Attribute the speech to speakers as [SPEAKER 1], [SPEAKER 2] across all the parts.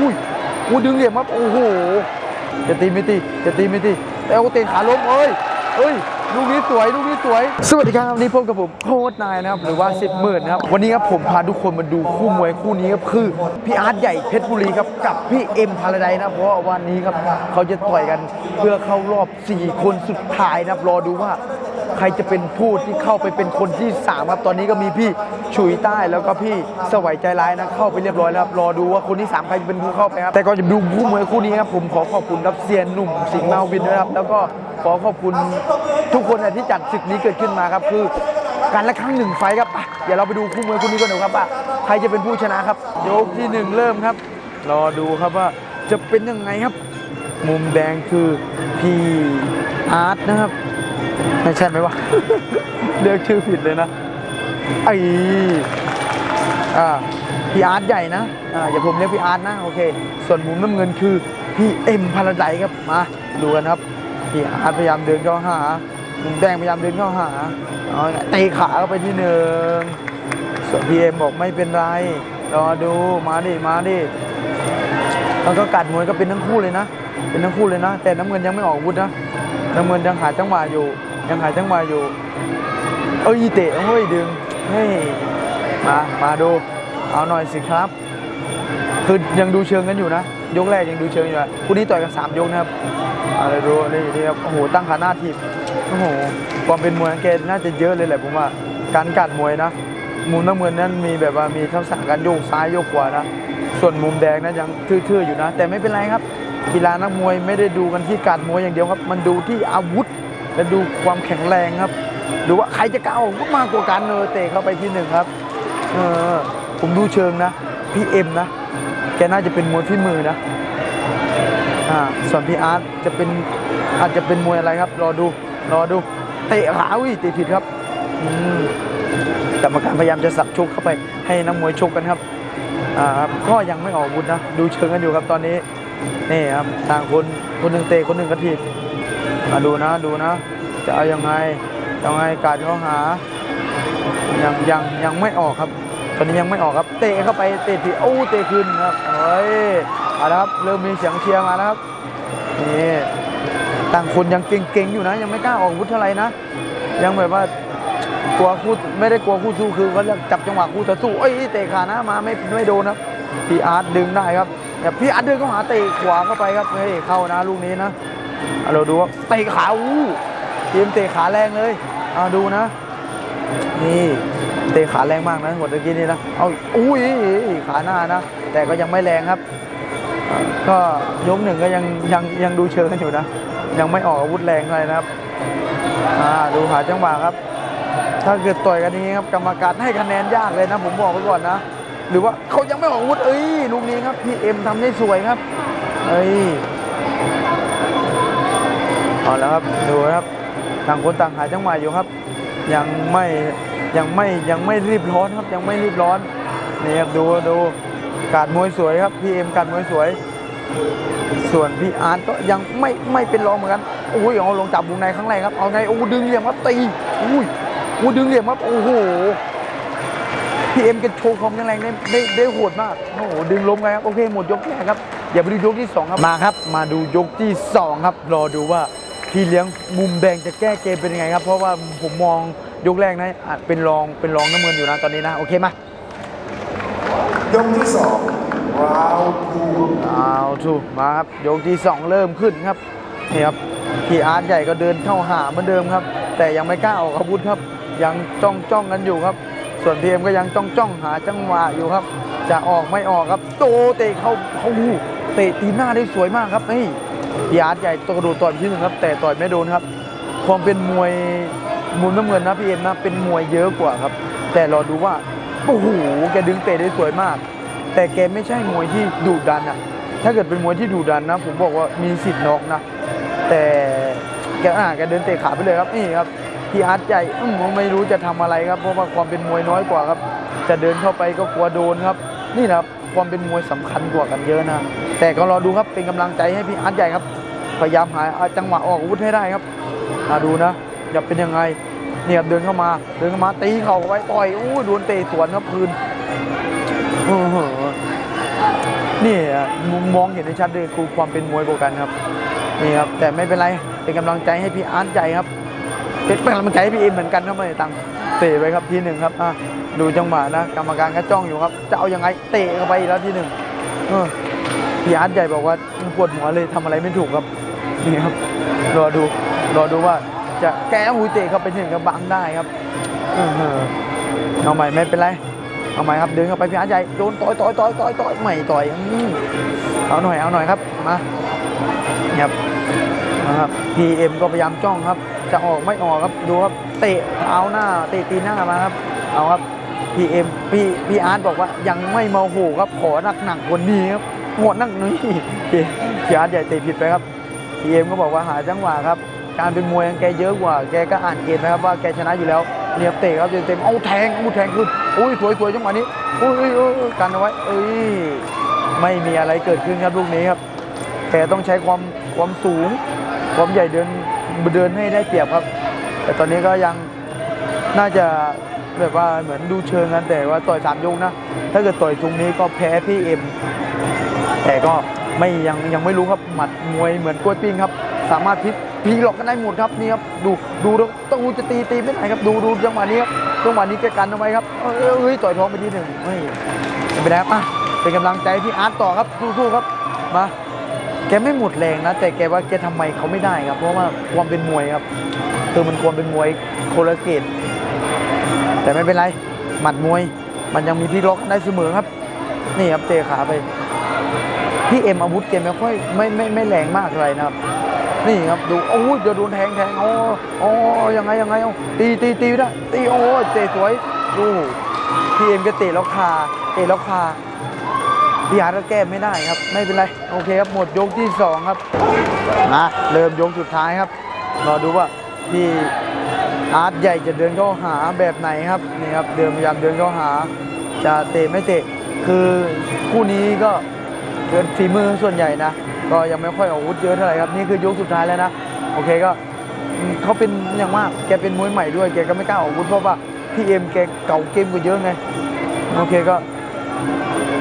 [SPEAKER 1] อุ้ยอู้ดึงเหลี่ยมครับ โอ้โหจะตีไม่ตีจะตีไม่ตีแต่โอ้เตะขาล้มเอ้ยเอ้ยลูกนี้สวยลูกนี้สวย สวัสดีครับวันนี้พบกับผมโค้ชนายนะครับหรือว่าสิบหมื่นนะครับวันนี้ครับผมพาทุกคนมาดูคู่มวยคู่นี้ครับคือพี่อาร์ตใหญ่เพชรบุรีครับกับพี่เอ็มพาราไดนะเพราะว่าวันนี้ครับเขาจะต่อยกันเพื่อเข้ารอบ 4 คนสุดท้ายนะครับรอดูว่า ใครจะเป็นผู้ที่เข้าไปเป็นคนที่สามครับตอนนี้ก็มีพี่ฉุยใต้แล้วก็พี่สวัยใจร้ายนะเข้าไปเรียบร้อยแล้วครับรอดูว่าคนที่สามใครจะเป็นผู้เข้าไปครับแต่ก่อนจะดูคู่มวยคู่นี้ครับผมขอขอบคุณครับเซียนหนุ่มสิงห์มาวินด้วยครับแล้วก็ขอขอบคุณทุกคนนะที่จัดศึกนี้เกิดขึ้นมาครับคือการละครั้งหนึ่งไฟครับอะเดี๋ยวเราไปดูคู่มวยคู่นี้กันหน่อยครับว่าใครจะเป็นผู้ชนะครับ ยกที่หนึ่งเริ่มครับ รอดูครับว่าจะเป็นยังไงครับ มุมแดงคือพี่อาร์ตนะครับ ไม่ใช่ไหมวะ เรียกชื่อผิดเลยนะ ไอ้อ่าพี่อาร์ตใหญ่นะ อ่าอย่าผมเรียกพี่อาร์ตนะ โอเค ส่วนมุมน้ำเงินคือพี่เอ็มพาราไดซ์ครับ มา ดูกันครับ พี่อาร์ตพยายามเดินเข้าหามุมแดงพยายามเดินเข้าหาเอาไงเตะขาเข้าไปที่หนึ่ง ส่วนพี่เอ็มบอกไม่เป็นไร รอดู มาดิ มาดิ แล้วก็กัดมวยก็เป็นทั้งคู่เลยนะ เป็นทั้งคู่เลยนะ แต่น้ำเงินยังไม่ออกอาวุธนะ น้ำเงินยังหาจังหวะอยู่ ยังหาจังหวะอยู่ เอ้ยเตะเฮ้ยดึงเฮ้ยมามาดู เอาหน่อยสิครับ คือยังดูเชิงกันอยู่นะ ยกแรกยังดูเชิงอยู่นะคู่นี้ต่อยกันสามยกนะครับอะไรดูนี่นี่ครับโอ้โหตั้งขาหน้าทีบโอ้โหความเป็นมวยของแกน่าจะเยอะเลยแหละผมว่าการกัดมวยนะมุมน้ำเงินนั้นมีแบบว่ามีทักษะการโยกซ้ายโยกขวานะ ส่วนมุมแดงนั้นยังทื่อๆอยู่นะ แต่ไม่เป็นไรครับกีฬานักมวยไม่ได้ดูกันที่การมวยอย่างเดียวครับ มันดูที่อาวุธ และดูความแข็งแรงครับ ดูว่าใครจะก้าวมากกว่ากันเออเตะเข้าไปที่หนึ่งครับเออผมดูเชิงนะพี่เอ็มนะ แกน่าจะเป็นมวยฝีมือนะอ่าส่วนพี่อาร์ตจะเป็นอาจจะเป็นมวยอะไรครับรอดูรอดูเตะขาวิเตะผิดครับอืมกรรมการพยายามจะสับชกเข้าไปให้นักมวยชกกันครับอ่าก็ยังไม่ออกอาวุธนะ ดูเชิงกันอยู่ครับตอนนี้นี่ครับต่างคนคนหนึ่งเตะคนหนึ่งกระถีบ มาดูนะดูนะ จะเอายังไงยังไงการเขาหายังยังยังไม่ออกครับ ตอนนี้ยังไม่ออกครับ เตะเข้าไปเตะผิดโอ้เตะคืนครับเฮ้ยเอาละครับเริ่มมีเสียงเชียร์มาแล้วครับนี่ต่างคนยังเก่งๆอยู่นะ ยังไม่กล้าออกอาวุธเท่าไรนะ ยังแบบว่ากลัวคู่ไม่ได้กลัวคู่สู้คือเขาเรียกจับจังหวะคู่ต่อสู้เอ้ยเตะขาน้ามาไม่ไม่โดนครับพี่อาร์ตดึงได้ครับแต่พี่อาร์ตดินเข้าหาเตะขวาเข้าไปครับเฮ้ยเข้านะลูกนี้นะ เราดูว่าเตะขาอู้ทีมเตะขาแรงเลยเอาดูนะ นี่เตะขาแรงมากนะหัวตะกี้นี่นะเอาอุ้ยขาหน้านะ แต่ก็ยังไม่แรงครับ ก็ยกหนึ่งก็ยังยังยังดูเชิงกันอยู่นะ ยังไม่ออกอาวุธแรงอะไรนะครับอ่าดูหาจังหวะครับ ถ้าเกิดต่อยกันอย่างนี้ครับกรรมการให้คะแนนยากเลยนะ ผมบอกไว้ก่อนนะ หรือว่าเขายังไม่ออกอาวุธเอ้ยลูกนี้ครับพี่เอ็มทำได้สวยครับ เอ้ย เอาแล้วครับดูครับต่างคนต่างหาจังหวะอยู่ครับ ยังไม่ยังไม่ยังไม่รีบร้อนครับ ยังไม่รีบร้อนนี่ครับดูดูการมวยสวยครับพี่เอ็มการมวยสวย ส่วนพี่อาร์ตก็ยังไม่ไม่เป็นรองเหมือนกันอุ้ยเอาลงจับวงในครั้งแรกครับเอาไงโอ้ดึงเหลี่ยมครับตีอุ้ยโอ้ดึงเหลี่ยมครับโอ้โหพี่เอ็มกันโชว์ความแข็งแรงได้ได้ได้โหดมากโอ้โหดึงล้มไงครับโอเคหมดยกแรกครับอย่าไปดูยกที่สองครับมาครับ มาดูยกที่สองครับรอดูว่า พี่เลี้ยงมุมแดงจะแก้เกมเป็นยังไงครับ เพราะว่าผมมองยกแรกนะอาจเป็นรองเป็นรองน้ำเงินอยู่นะตอนนี้นะ โอเคมาย
[SPEAKER 2] กที่สองราวคู
[SPEAKER 1] เอาถูกมาครับยกที่สองเริ่มขึ้นครับนี่ครับพี่อาร์ตใหญ่ก็เดินเข้าหาเหมือนเดิมครับ แต่ยังไม่กล้าออกอาวุธครับ ยังจ้องจ้องกันอยู่ครับ ส่วนพีเอ็มก็ยังจ้องจ้องหาจังหวะอยู่ครับ จะออกไม่ออกครับโตเตะเข้าเข้าหูเตะตีหน้าได้สวยมากครับนี่ พี่อาร์ตใหญ่ตัวกระโดดต่อยที่หนึ่งครับ แต่ต่อยไม่โดนครับ ความเป็นมวยมุมน้ำเงินนะพี่เอ็มนะเป็นมวยเยอะกว่าครับ แต่รอดูว่าโอ้โหแกดึงเตะได้สวยมาก แต่แกไม่ใช่มวยที่ดุดันอะถ้าเกิดเป็นมวยที่ดุดันนะ ผมบอกว่ามีสิทธิ์น็อกนะ แต่แกอ่าแกเดินเตะขาไปเลยครับนี่ครับพี่อาร์ตใหญ่อื้อไม่รู้จะทำอะไรครับ เพราะว่าความเป็นมวยน้อยกว่าครับ จะเดินเข้าไปก็กลัวโดนครับ นี่นะครับ ความเป็นมวยสำคัญกว่ากันเยอะนะ แต่ก็รอดูครับเป็นกำลังใจให้พี่อาร์ตใหญ่ครับ พยายามหาจังหวะออกอาวุธให้ได้ครับมาดูนะจะเป็นยังไงเนี่ยเดินเข้ามา เดินเข้ามาตีเข่าไว้ต่อยอู้โดนเตะสวนครับคืนโอ้โหนี่มองเห็นได้ชัดเลยคือความเป็นมวยกว่ากันครับนี่ครับแต่ไม่เป็นไรเป็นกำลังใจให้พี่อาร์ตใจครับเป็นกำลังใจให้พี่เอ็มเหมือนกันครับไม่ได้ตังเตะไปครับทีหนึ่งครับอะ ดูจังหวะนะ กรรมการก็จ้องอยู่ครับ จะเอายังไงเตะเข้าไปอีกแล้วทีหนึ่งพี่อาร์ตใหญ่บอกว่าปวดหัวเลยทำอะไรไม่ถูกครับนี่ครับรอดูรอดูว่าจะแก้หูเตะเข้าไปถึงกับบังได้ครับเอาใหม่ไม่เป็นไรเอาใหม่ครับเดินเข้าไปพี่อาร์ตใหญ่โดนต่อยต่อยต่อยต่อยต่อยไม่ต่อยเอาหน่อยเอาหน่อยครับมาเงียครับนะครับพีเอ็มก็พยายามจ้องครับ จะออกไม่ออกครับดูครับเตะเท้าหน้าเตะตีหน้ามาครับเอาครับ พีเอ็มพี่พี่อาร์ตบอกว่ายังไม่โมโหครับขอหนักหนักกว่านี้ครับหมดหนักนี้พี่พีอาร์ตใหญ่เตะผิดไปครับพีเอ็มก็บอกว่าหาจังหวะครับ การเป็นมวยแกเยอะกว่า แกก็อ่านเกมนะครับว่าแกชนะอยู่แล้วเนียบเตะครับเต็มๆเอาแทงเอาแทงขึ้นอุ้ยสวยสวยจังหวะนี้อุ้ยอุ้ยกันเอาไว้เอ้ยไม่มีอะไรเกิดขึ้นครับลูกนี้ครับแกต้องใช้ความความสูง ความใหญ่เดินเดินให้ได้เปรียบครับ แต่ตอนนี้ก็ยังน่าจะ แบบว่าเหมือนดูเชิงกันแต่ว่าต่อยสามยกนะ ถ้าเกิดต่อยตรงนี้ก็แพ้พี่เอ็ม แต่ก็ไม่ยังยังไม่รู้ครับหมัดมวยเหมือนกล้วยปิ้งครับ สามารถพลิกพลิกหลอกกันได้หมดครับนี่ครับดูดูต้องจะตีตีไม่ไหนครับ ดูดูจังหวะนี้ครับจังหวะนี้แกกันเอาไว้ครับเอ้ยเอ้ยต่อยท้องไปทีหนึ่งไม่ไม่เป็นไรครับอะเป็นกำลังใจพี่อาร์ตต่อครับสู้ๆครับมาแกไม่หมดแรงนะ แต่แกว่าแกทำไมเขาไม่ได้ครับ เพราะว่าความเป็นมวยครับคือมันความเป็นมวยโคลเกต แต่ไม่เป็นไร หมัดมวย มันยังมีพลิกล็อกได้เสมอครับ นี่ครับเตะขาไป พี่เอ็มอาวุธเกมไม่ค่อยไม่ไม่ไม่แรงมากอะไรนะครับ นี่ครับดูโอ้ยจะโดนแทงแทงโอ้โอ้ยังไงยังไงเอาตีตีตีได้ตีโอ้เตะสวยดูพี่เอ็มก็เตะแล้วคาเตะแล้วคาพี่อาร์ตก็แก้ไม่ได้ครับ ไม่เป็นไร โอเคครับ หมดยกที่สองครับนะเริ่มยกสุดท้ายครับ รอดูว่าพี่ อาร์ตใหญ่จะเดินเข้าหาแบบไหนครับนี่ครับเดินพยายามเดินเข้าหา จะเตะไม่เตะ คือคู่นี้ก็เกินฝีมือส่วนใหญ่นะก็ยังไม่ค่อยออกอาวุธเยอะเท่าไหร่ครับนี่คือยกสุดท้ายแล้วนะโอเคก็เขาเป็นอย่างมากแกเป็นมวยใหม่ด้วยแกก็ไม่กล้าออกอาวุธเพราะว่าพี่เอ็มแกเก่าเกมกว่าเยอะไงโอเคก็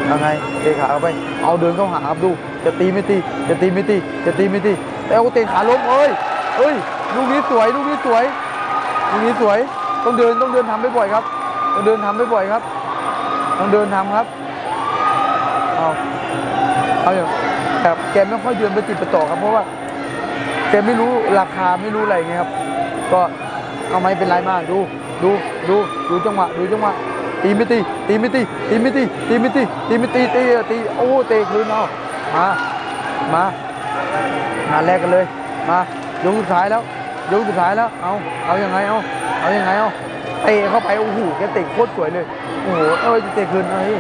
[SPEAKER 1] ยังไงเตะขาเข้าไป เอาเดินเข้าหาครับดู จะตีไม่ตี จะตีไม่ตี จะตีไม่ตีแต่เอาเตะขาล้มเอ้ยเอ้ย ลูกนี้สวย ลูกนี้สวย ลูกนี้สวย ต้องเดินต้องเดินทำบ่อยๆครับ ต้องเดินทำบ่อยๆครับ ต้องเดินทำครับ เอาเอาอย่างแต่แกไม่ค่อยเดินไปติดไปต่อครับ เพราะว่าแกไม่รู้ราคาไม่รู้อะไรไงครับ ก็เอาไม่เป็นไรมากดู ดูดูดูจังหวะดูจังหวะตีไม่ตีตีไม่ตีตีไม่ตีตีไม่ตีตีไม่ตีตีตีโอ้เตะคืนเอามา มามาแรกกันเลย มายกสุดท้ายแล้ว ยกสุดท้ายแล้ว เอาเอายังไง เอาเอายังไง เอาเตะเข้าไปโอ้โหแกเตะโคตรสวยเลย โอ้โห เอ้ยเตะคืนเอ้ย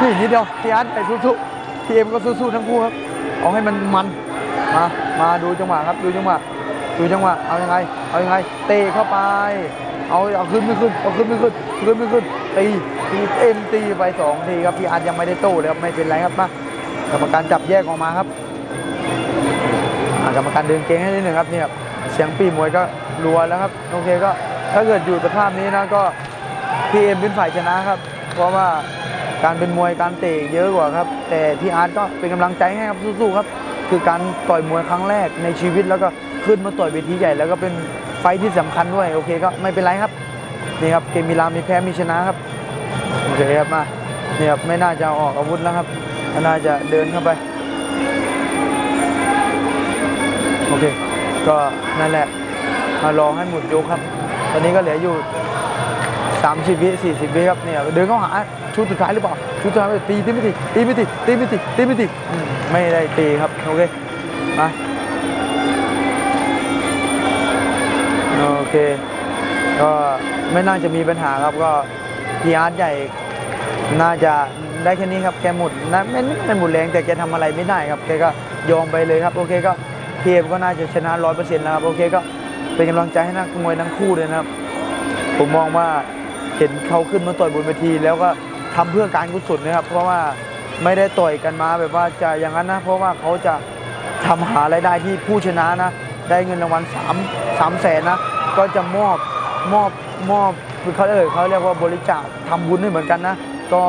[SPEAKER 1] นี่นิดเดียวพี่อาร์ตไปสู้ๆพี่เอ็มก็สู้ๆทั้งคู่ครับ เอาให้มันมัน มา มาดูจังหวะครับ ดูจังหวะ ดูจังหวะ เอายังไง เอายังไง เตะเข้าไป เอา เอาขึ้นไม่ขึ้น เอาขึ้นไม่ขึ้น ขึ้นไม่ขึ้น ตี ตีเอ็มตีไปสองทีครับ พี่อาร์ตยังไม่ได้โต้เลยครับ ไม่เป็นไรครับมากรรมการจับแยกออกมาครับอ่ากรรมการเดินเกงให้นิดหนึ่งครับเนี่ยครับ เสียงปีมวยก็รัวแล้วครับ โอเคก็ถ้าเกิดอยู่สภาพนี้นะก็พี่เอ็มเป็นฝ่ายชนะครับ เพราะว่าการเป็นมวยการเตะเยอะกว่าครับ แต่พี่อาร์ตก็เป็นกำลังใจให้ครับสู้ๆครับ คือการต่อยมวยครั้งแรกในชีวิตแล้วก็ขึ้นมาต่อยเวทีใหญ่ แล้วก็เป็นไฟที่สำคัญด้วยโอเคก็ไม่เป็นไรครับนี่ครับเกมมีลามีแพ้มีชนะครับโอเคครับมานี่ครับไม่น่าจะออกอาวุธแล้วครับน่าจะเดินเข้าไปโอเค ก็นั่นแหละมารอให้หมดยกครับ ตอนนี้ก็เหลืออยู่สามสิบวิสี่สิบวิครับเนี่ยเดินเข้าหาชุดสุดท้ายหรือเปล่าชุดสุดท้ายตีตีไม่ตีตีไม่ตีตีไม่ตีตีไม่ตีอืมไม่ได้ตีครับโอเคมาโอเค ก็ไม่น่าจะมีปัญหาครับก็พีอาร์ตใหญ่น่าจะได้แค่นี้ครับแกหมดนะไม่ไม่ไม่หมดแรงแต่แกทำอะไรไม่ได้ครับแกก็ยอมไปเลยครับ โอเคก็ เพียมก็น่าจะชนะร้อยเปอร์เซ็นต์แล้วครับโอเคก็เป็นกำลังใจให้นักมวยทั้งคู่เลยนะครับ ผมมองว่าเห็นเขาขึ้นมาต่อยบนเวที แล้วก็ทำเพื่อการกุศลนะครับ เพราะว่าไม่ได้ต่อยกันมาแบบว่าจะอย่างนั้นนะ เพราะว่าเขาจะทำหารายได้ที่ผู้ชนะนะ ได้เงินรางวัล3 3แสนนะ ก็จะมอบมอบมอบคือเขาเอ่ยเขาเรียกว่าบริจาคทำบุญให้เหมือนกันนะ ก็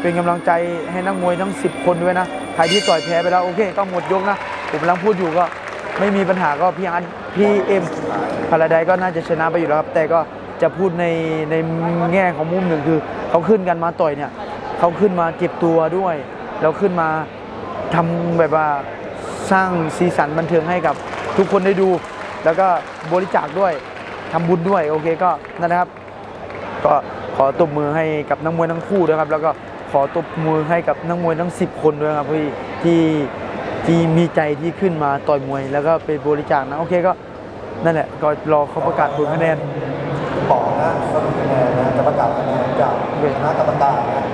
[SPEAKER 1] เป็นกำลังใจให้นักมวยทั้ง 10 คนด้วยนะ ใครที่ต่อยแพ้ไปแล้วโอเค ก็หมดยกนะ ผมกำลังพูดอยู่ก็ ไม่มีปัญหาก็พี่อาร์ตพี่เอ็มพาราไดก็น่าจะชนะไปอยู่แล้วครับ แต่ก็จะพูดในในแง่ของมุมหนึ่งคือ เขาขึ้นกันมาต่อยเนี่ยเขาขึ้นมาเก็บตัวด้วย แล้วขึ้นมาทำแบบว่าสร้างสีสันบันเทิงให้กับทุกคนได้ดู แล้วก็บริจาคด้วยทำบุญด้วยโอเคก็นั่นนะครับ ก็ขอตบมือให้กับนักมวยทั้งคู่ด้วยครับ แล้วก็ขอตบมือให้กับนักมวยทั้ง 10 คนด้วยครับพี่ที่ ที่มีใจที่ขึ้นมาต่อยมวย แล้วก็ไปบริจาคนะโอเคก็นั่นแหละก็รอเขาประกาศผลคะแนน
[SPEAKER 2] บอกนะสรุปคะแนนนะจะประกาศคะแนนจากคณะกรรมการนะ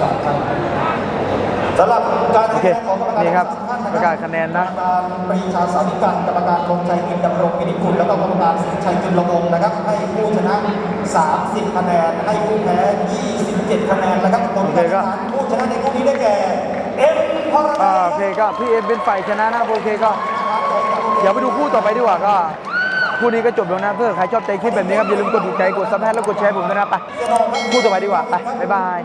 [SPEAKER 2] สามท่านสำหรับการ
[SPEAKER 1] โอ
[SPEAKER 2] คะ
[SPEAKER 1] เค
[SPEAKER 2] แนนของกรรมการ
[SPEAKER 1] นี่ครับ
[SPEAKER 2] ทั้งสามท่น
[SPEAKER 1] ประกาศคะแนนนะ
[SPEAKER 2] กรรมการปรีชาสาธิกันกรรมการธงชัยกินดำรงกิติคุณแล้วก็กรรมการสินชัยจุลวงศ์นะครับ ให้ผู้ชนะ 30 คะแนนให้ผู้แพ้ 27 คะแนนนะครับผลการแข่งขันผู้ชนะในคู่นี้ได้แก่เอ่า
[SPEAKER 1] โอเคก็พี่เอ็มเป็นฝ่ายชนะนะครับโอเคก็ เดี๋ยวไปดูคู่ต่อไปดีกว่าก็คู่นี้ก็จบแล้วนะเพื่อใครชอบใจคลิปแบบนี้ครับอย่าลืมกดถูกใจกดซับสไครต์แล้วกดแชร์ผมด้วยนะไปคู่ต่อไปดีกว่าไปบ๊ายบาย